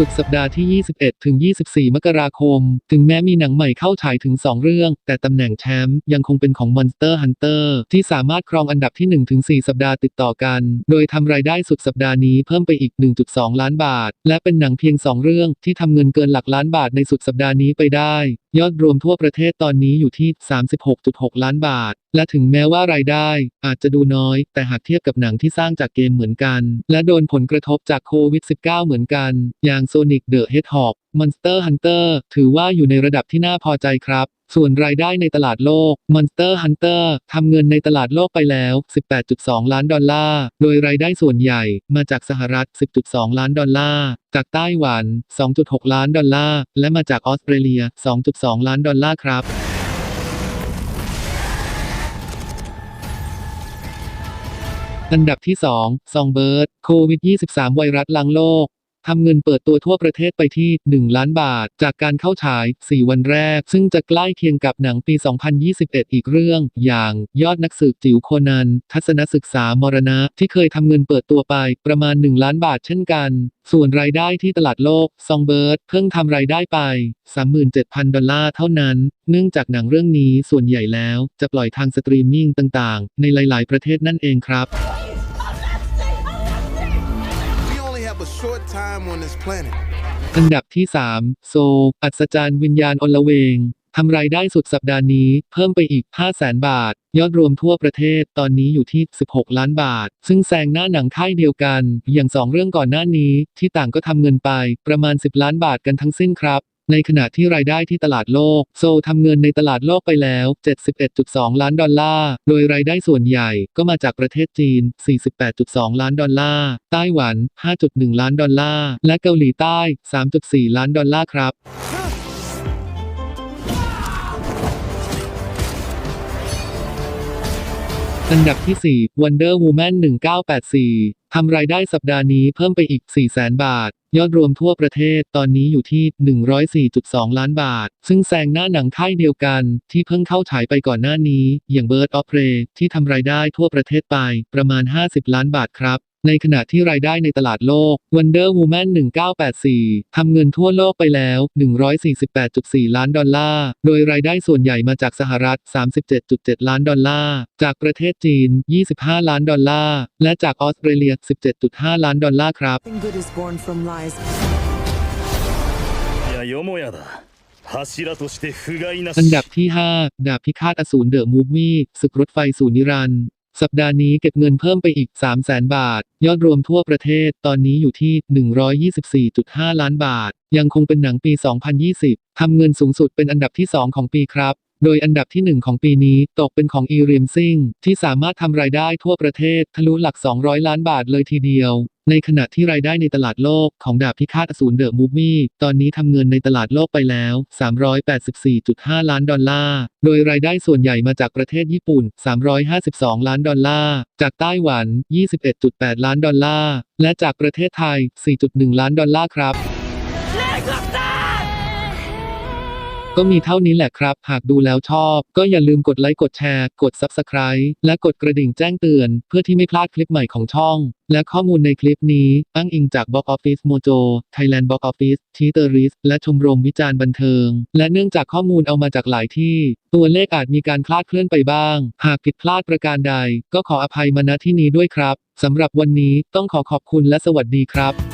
สุดสัปดาห์ที่ 21 ถึง 24 มกราคม ถึงแม้มีหนังใหม่เข้าฉายถึง 2 เรื่อง แต่ตำแหน่งแชมป์ยังคงเป็นของ Monster Hunter ที่สามารถครองอันดับที่ 1 ถึง 4 สัปดาห์ติดต่อกัน โดยทำรายได้สุดสัปดาห์นี้เพิ่มไปอีก 1.2 ล้านบาท และเป็นหนังเพียง 2 เรื่องที่ทำเงินเกินหลักล้านบาทในสุดสัปดาห์นี้ไปได้ ยอดรวมทั่วประเทศตอนนี้อยู่ที่ 36.6 ล้านบาท และถึงแม้ว่ารายได้ อาจจะดูน้อย แต่หากเทียบกับหนังที่สร้างจากเกมเหมือนกัน และโดนผลกระทบจากโควิด -19 เหมือนกัน อย่าง Sonic the Hedgehog Monster Hunter ถือว่าอยู่ในระดับที่น่าพอใจครับ ส่วนรายได้ในตลาดโลก Monster Hunter ทำเงินในตลาดโลกไปแล้ว 18.2 ล้านดอลลาร์ โดยรายได้ส่วนใหญ่มาจากสหรัฐ 10.2 ล้านดอลลาร์ จากไต้หวัน 2.6 ล้านดอลลาร์ และมาจากออสเตรเลีย 2.2 ล้านดอลลาร์ครับอันดับที่2ซองเบิร์ดโควิด 23 ไวรัสลังโลก ทำเงินเปิดตัวทั่วประเทศไปที่ 1 ล้านบาท จากการเข้าฉาย 4 วันแรก ซึ่งจะใกล้เคียงกับหนังปี 2021 อีกเรื่อง อย่างยอดนักสืบจิ๋วโคนัน ทัศนศึกษามรณะ ที่เคยทำเงินเปิดตัวไปประมาณ 1 ล้านบาทเช่นกัน ส่วนรายได้ที่ตลาดโลกซองเบิร์ดเพิ่งทำรายได้ไป 37,000 ดอลลาร์เท่านั้น เนื่องจากหนังเรื่องนี้ส่วนใหญ่แล้ว จะปล่อยทางสตรีมมิ่งต่างๆ ในหลาย ๆ ประเทศนั่นเองครับ อันดับที่ 3 โซ อัศจรรย์วิญญาณอลเวงทำรายได้สุดสัปดาห์นี้เพิ่มไปอีก 5 0 0แสนบาท ยอดรวมทั่วประเทศตอนนี้อยู่ที่ 16 ล้านบาท ซึ่งแซงหน้าหนังค่ายเดียวกัน อย่าง 2 เรื่องก่อนหน้านี้ที่ต่างก็ทำเงินไปประมาณ 10 ล้านบาทกันทั้งสิ้นครับ ในขณะที่รายได้ที่ตลาดโลก โซลทำเงินในตลาดโลกไปแล้ว 71.2 ล้านดอลลาร์ โดยรายได้ส่วนใหญ่ก็มาจากประเทศจีน 48.2 ล้านดอลลาร์ ไต้หวัน 5.1 ล้านดอลลาร์ และเกาหลีใต้ 3.4 ล้านดอลลาร์ครับอันดับที่ 4 Wonder Woman 1984 ทำรายได้สัปดาห์นี้เพิ่มไปอีก 400,000 บาท ยอดรวมทั่วประเทศตอนนี้อยู่ที่ 104.2 ล้านบาท ซึ่งแซงหน้าหนังค่ายเดียวกัน ที่เพิ่งเข้าฉายไปก่อนหน้านี้ อย่าง Bird of Prey ที่ทำรายได้ทั่วประเทศไปประมาณ 50 ล้านบาทครับ ในขณะที่รายได้ในตลาดโลก Wonder Woman 1984 ทำเงินทั่วโลกไปแล้ว 148.4 ล้านดอลลาร์ โดยรายได้ส่วนใหญ่มาจากสหรัฐ 37.7 ล้านดอลลาร์ จากประเทศจีน 25 ล้านดอลลาร์ และจากออสเตรเลีย 17.5 ล้านดอลลาร์ครับ Nothing good is born from lies. いやよもやだ柱として不甲斐なし อันดับที่ 5 ดาบพิฆาตอสูรเดอะมูฟวี่ศึกรถไฟสู่นิรันดร์ สัปดาห์นี้เก็บเงินเพิ่มไปอีก 3 0 0แสนบาท ยอดรวมทั่วประเทศตอนนี้อยู่ที่ 124.5 ล้านบาท ยังคงเป็นหนังปี 2020 ทำเงินสูงสุดเป็นอันดับที่ 2 ของปีครับ โดยอันดับที่ 1 ของปีนี้ตกเป็นของอีเรียมซิงที่สามารถทำรายได้ทั่วประเทศทะลุหลัก 200 ล้านบาทเลยทีเดียว ในขณะที่รายได้ในตลาดโลกของดาบพิฆาตอสูรเดอะมูฟวี่ตอนนี้ทำเงินในตลาดโลกไปแล้ว 384.5 ล้านดอลลาร์ โดยรายได้ส่วนใหญ่มาจากประเทศญี่ปุ่น 352 ล้านดอลลาร์ จากไต้หวัน 21.8 ล้านดอลลาร์ และจากประเทศไทย 4.1 ล้านดอลลาร์ครับ ก็มีเท่านี้แหละครับ หากดูแล้วชอบ ก็อย่าลืมกดไลค์กดแชร์ กด Subscribe และกดกระดิ่งแจ้งเตือน เพื่อที่ไม่พลาดคลิปใหม่ของช่อง และข้อมูลในคลิปนี้ อ้างอิงจาก Box Office Mojo Thailand Box Office t e a t e r i s และชมรมวิจารณ์บันเทิง และเนื่องจากข้อมูลเอามาจากหลายที่ ตัวเลขอาจมีการคลาดเคลื่อนไปบ้าง หากผิดพลาดประการใด ก็ขออภัยมาณที่นี้ด้วยครับสำหรับวันนี้ต้องขอขอบคุณและสวัสดีครับ